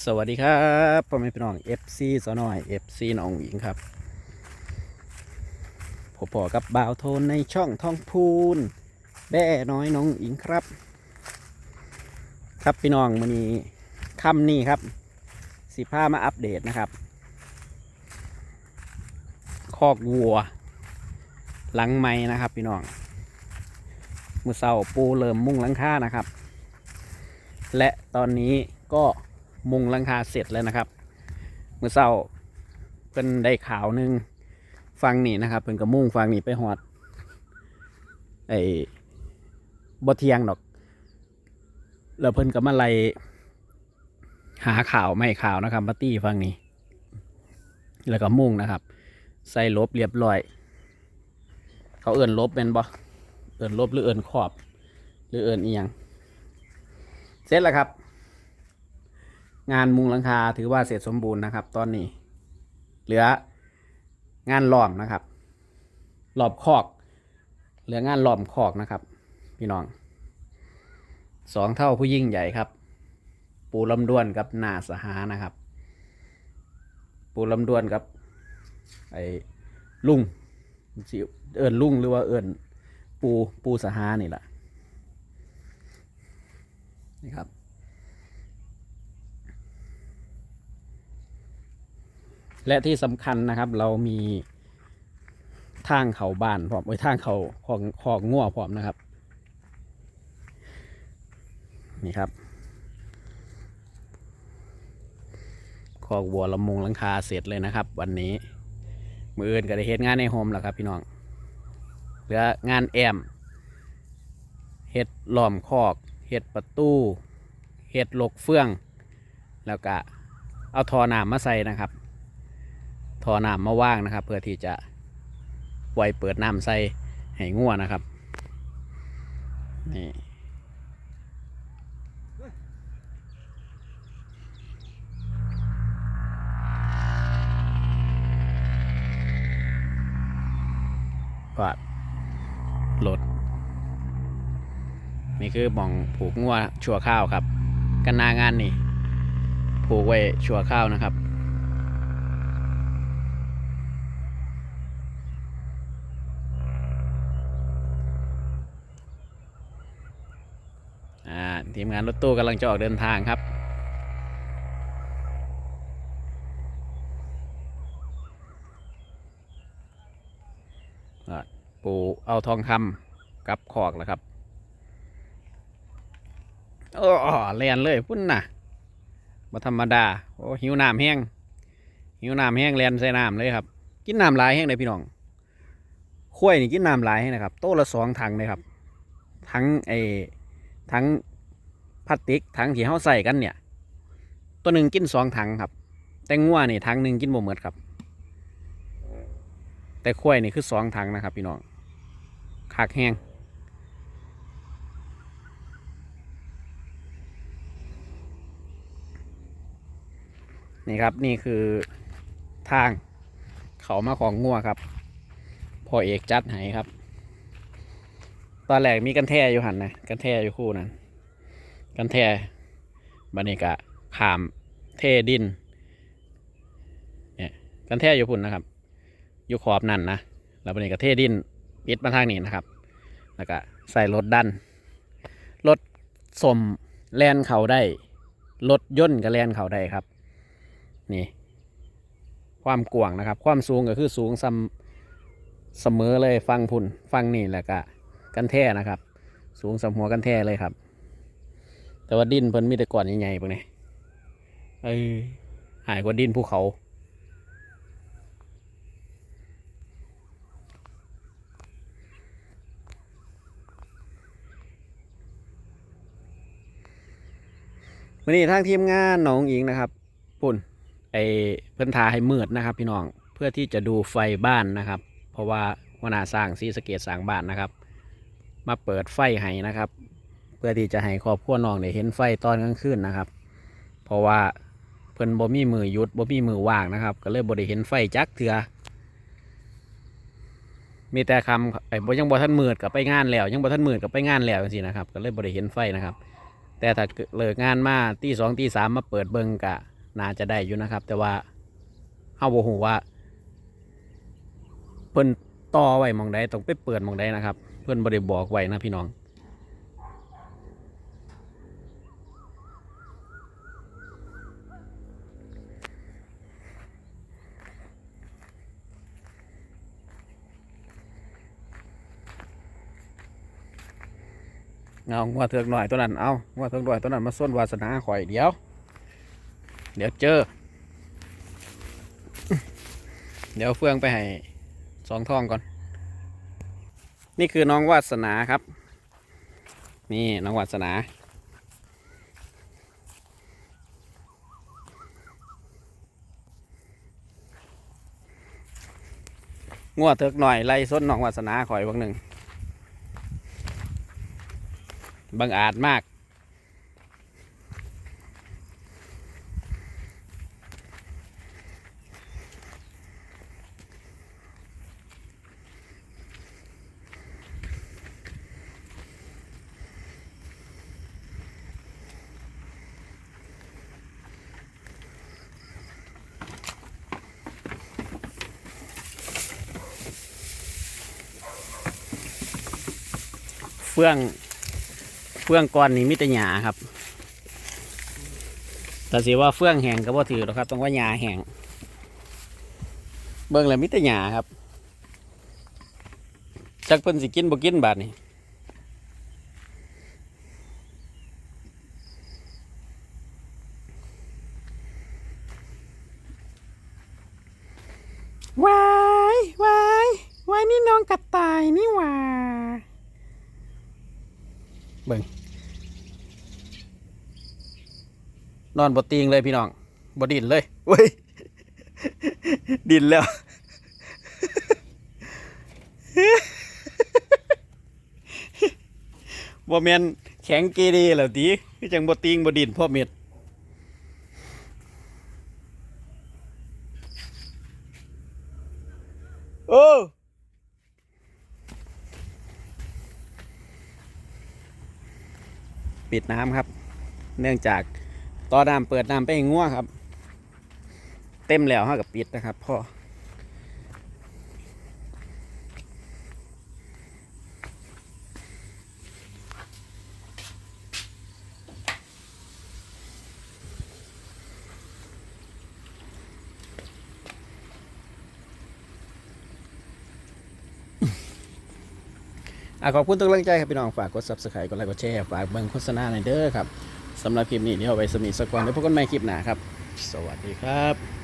สวัสดีครับพ่อแม่พี่น้อง FC สาวน้อย FC น้องหญิงครับผมพอกับบ่าวโทนในช่องทองพูนแบ่น้อยน้องหญิงครับ ครับพี่น้องวันนี้ค่ำนี้ครับสิผ้ามาอัปเดตนะครับ คอกวัว หลังไม้นะครับ พี่น้องมือเสาปูเริ่มมุ่งหลังคานะครับ และตอนนี้ก็ มุงหลังคาเสร็จแล้วนะครับเมื่อเช้าเพิ่นได้ข่าวหนึ่งฟังนี่นะครับเพิ่นก็มุ่งฟังนี่ไปหอดไอ้บ่เทียงดอก แล้วเพิ่นก็มาไลหาข่าวไม่ข่าวนะครับมาตี้ฟังนี่แล้วก็มุ่งนะครับ ใส่ลบเรียบร้อย เขาเอื่นลบเป็นบ่เอื่นลบหรือเอื่นขอบ หรือเอื่นเอียง เสร็จแล้วครับ งานมุงหลังคาถือว่าเสร็จสมบูรณ์นะครับ ตอนนี้ เหลืองานหลอมนะครับหลอบคอก เหลืองานหลอมคอกนะครับ พี่น้องสองเท่าผู้ยิ่งใหญ่ครับ ปูลำดวนกับนาสหานะครับ ปูลำดวนกับไอ้ลุงเอิญลุงหรือว่าเอิญปูปูสหานี่แหละนี่ครับ และที่สำคัญนะครับเรามีทางเขาบ้านพร้อมไว้ทางเขาของของง่วพร้อมนะครับ นี่ครับคอกวัวลำมงลังคาเสร็จเลยนะครับ วันนี้มืออื่นก็ได้เฮ็ดงานในโฮมแล้วครับพี่น้องเหลืองานแอมเฮ็ดหล้อมคอกเฮ็ดประตูเฮ็ดหลกเฟื่อง แล้วก็เอาทอน้ำมาใส่นะครับ ทอน้ำมาว่างนะครับ เพื่อที่จะไว้เปิดน้ำใส่ให้งัวนะครับนี่ก็รถนี่คือหมองผูกงัวชั่วข้าวครับ กันนางานนี่ ผูกไว้ชั่วข้าวนะครับ อ่า ทีมงานรถตู้กำลังจะออกเดินทางครับ ปูเอาทองคำกับขอกแล้วครับโอ้เลียนเลยพุ่นน่ะมาธรรมดา โอ้หิวน้ำแห้งหิวน้ำแห้งเลียนใส่น้ำเลยครับ กินน้ำหลายแห้งเลยพี่น้องข้วยนี่กินน้ำหลายแห้งนะครับ โต๊ะละสองถังเลยครับ ทั้งไอทั้ง พลาสติกทังที่เขาใส่กันเนี่ย ตัวหนึ่งกินสองถังครับ แต่งัวนี่ถังหนึ่งกินบ่หมดครับ แต่ข้วยนี่คือสองถังนะครับพี่น้องขากแห้งนี่ครับนี่คือทางเขามาของงัวครับพอเอกจัดให้ครับ ตอนแรกมีกันแท่อยู่หันนะกันแท่อยู่คู่นั้น กันแท่บันนี้กะขามเทดินเนี่ยกันแท่อยู่พุ่นนะครับ อยู่ขอบนั่นนะแล้วบันนี้กะเทดินปิดมาทางนี้นะครับ แล้วก็ใส่รถดันรถสมแลนเขาได้รถย่นก็แลนเขาได้ครับ นี่ ความกว้างนะครับ ความสูงก็คือสูงซ้ำเสมอเลยฟังพุ่นฟังนี่แหละก็กันแท่นะครับ สูงสำหัวกันแท่เลยครับ แต่ว่าดินเพิ่นมีแต่ก่อนใหญ่ๆพวกนี้เอ้หายกว่าดินภูเขา วันนี้ทางทีมงานหนองอิงนะครับปุ่นไอเพิ่นทาให้มืดนะครับ พี่น้องเพื่อที่จะดูไฟบ้านนะครับ เพราะว่าหัวหน้าสร้างซีสเกตสร้างบ้านนะครับ มาเปิดไฟให้นะครับ พื่อที่จะให้ครอบครัวน้องได้เห็นไฟตอนกลางคืนนะครับ เพราะว่าเพิ่นบ่มีมือหยุดบ่มีมือว่างนะครับ ก็เลยบ่ได้เห็นไฟจักเถือมีแต่คำไอ้บ่ยังบ่ทันมืดกับไปงานแล้ว ยังบ่ทันมืดกับไปงานแล้วจังซี่นะครับ ก็เลยบ่ได้เห็นไฟนะครับ แต่ถ้าเกิดเลิกงานมาตีสองตีสามมาเปิดเบิงกะน่าจะได้อยู่นะครับ แต่ว่าเฮาบ่ฮู้ว่า เพิ่นต่อไว้มองใดต้องไปเปิดมองใดนะครับ เพิ่นบ่ได้บอกไว้นะพี่น้อง เอางัวเถือกหน่อยตัวนั้นเอางัวเถือกหน่อยตัวนั้นมาส้นวาสนาข่อยเดี๋ยว เดี๋ยวเจอ เดี๋ยวเฟืองไปให้สองท่องก่อน นี่คือน้องวาสนาครับ นี่น้องวาสนางัวเถือกหน่อยไล่ส้นน้องวาสนาข่อยบางหนึ่ง บังอาจมาก เฟื่อง เฟื่องก้อนนี้มิตรหยาครับ แต่สิว่าเฟื่องแห้งก็บ่ถือหรอกครับ ต้องว่าหยาแห้งเบิ่งแล้วมิตรหยาครับ จักเพิ่นสิกินบ่กินบาดนี้วายวายวายนี่น้องกระต่ายนี่หว่า เบิ่งน อนบดตีงเลยพี่น้องบดินเลยเว้ยดินแล้วบ่แมนแข็งเกเรแล้วตีคือจังบดตีงบดินพ่อเม็ดโอ้ปิดน้ำครับ เนื่องจาก ต่อน้ำเปิดน้ำไปให้งัวครับ เต็มแล้วห้ากับปิดนะครับพ่ออะขอบคุณทุกกำลังใจครับพี่น้องฝากกด subscribe กดไลค์กดแชร์ฝากเบิ่งโฆษณาในอยเด้อครับ สำหรับคลิปนี้เดี๋ยวไปสมีสกอนเดี๋ยวพบกันใหม่คลิปหน้าครับ สวัสดีครับ